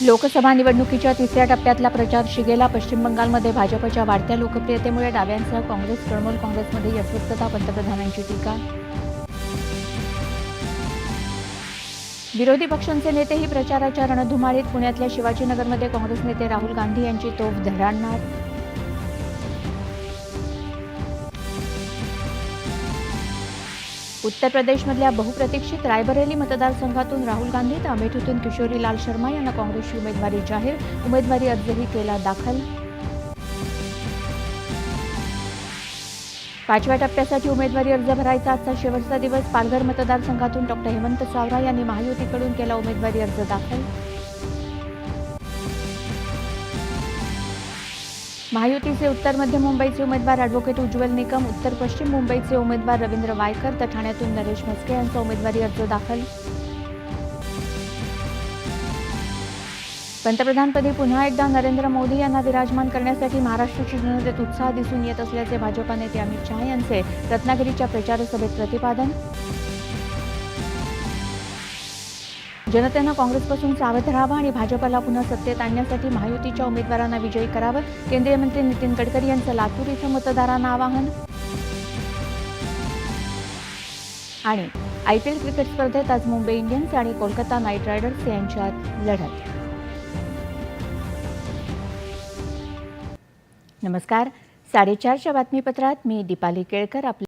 लोकसभा निवडणुकीच्या तिसऱ्या टप्प्यातला प्रचार शिगेला पश्चिम बंगालमध्ये भाजपच्या वाढत्या लोकप्रियतेमुळे डाव्यांसह काँग्रेस तृणमूल काँग्रेसमध्ये अस्वस्थता पंतप्रधानांची टीका. विरोधी पक्षांचे नेतेही प्रचाराच्या रणधुमाळीत पुण्यातल्या शिवाजीनगरमध्ये काँग्रेस नेते राहुल गांधी यांची तोफ धडाडणार. उत्तर प्रदेशमधल्या बहुप्रतीक्षित रायबरेली मतदारसंघातून राहुल गांधी तर अमेठीतून किशोरीलाल शर्मा यांना काँग्रेसची उमेदवारी जाहीर. उमेदवारी अर्जही केला दाखल. पाचव्या टप्प्यासाठी उमेदवारी अर्ज भरायचा आजचा शेवटचा दिवस. पालघर मतदारसंघातून डॉक्टर हेमंत सावरा यांनी महायुतीकडून केला उमेदवारी अर्ज दाखल. महायुतीचे उत्तर मध्य मुंबईचे उमेदवार ॲडव्होकेट उज्ज्वल निकम उत्तर पश्चिम मुंबईचे उमेदवार रवींद्र वायकर तर ठाण्यातून नरेश म्हस्के यांचा उमेदवारी अर्ज दाखल. पंतप्रधानपदी पुन्हा एकदा नरेंद्र मोदी यांना विराजमान करण्यासाठी महाराष्ट्राची जनतेत उत्साह दिसून येत असल्याचे भाजपा नेते अमित शहा यांचे रत्नागिरीच्या प्रचारसभेत प्रतिपादन. जनतेनं काँग्रेसपासून सावध राहावं आणि भाजपला पुन्हा सत्तेत आणण्यासाठी महायुतीच्या उमेदवारांना विजयी करावं. केंद्रीय मंत्री नितीन गडकरी यांचं लातूर इथं मतदारांना आवाहन. आणि आय पी एल क्रिकेट स्पर्धेत आज मुंबई इंडियन्स आणि कोलकाता नाईट रायडर्स यांच्यात लढत. नमस्कार. साडेचारच्या बातमीपत्रात मी दीपाली केळकर आपल्या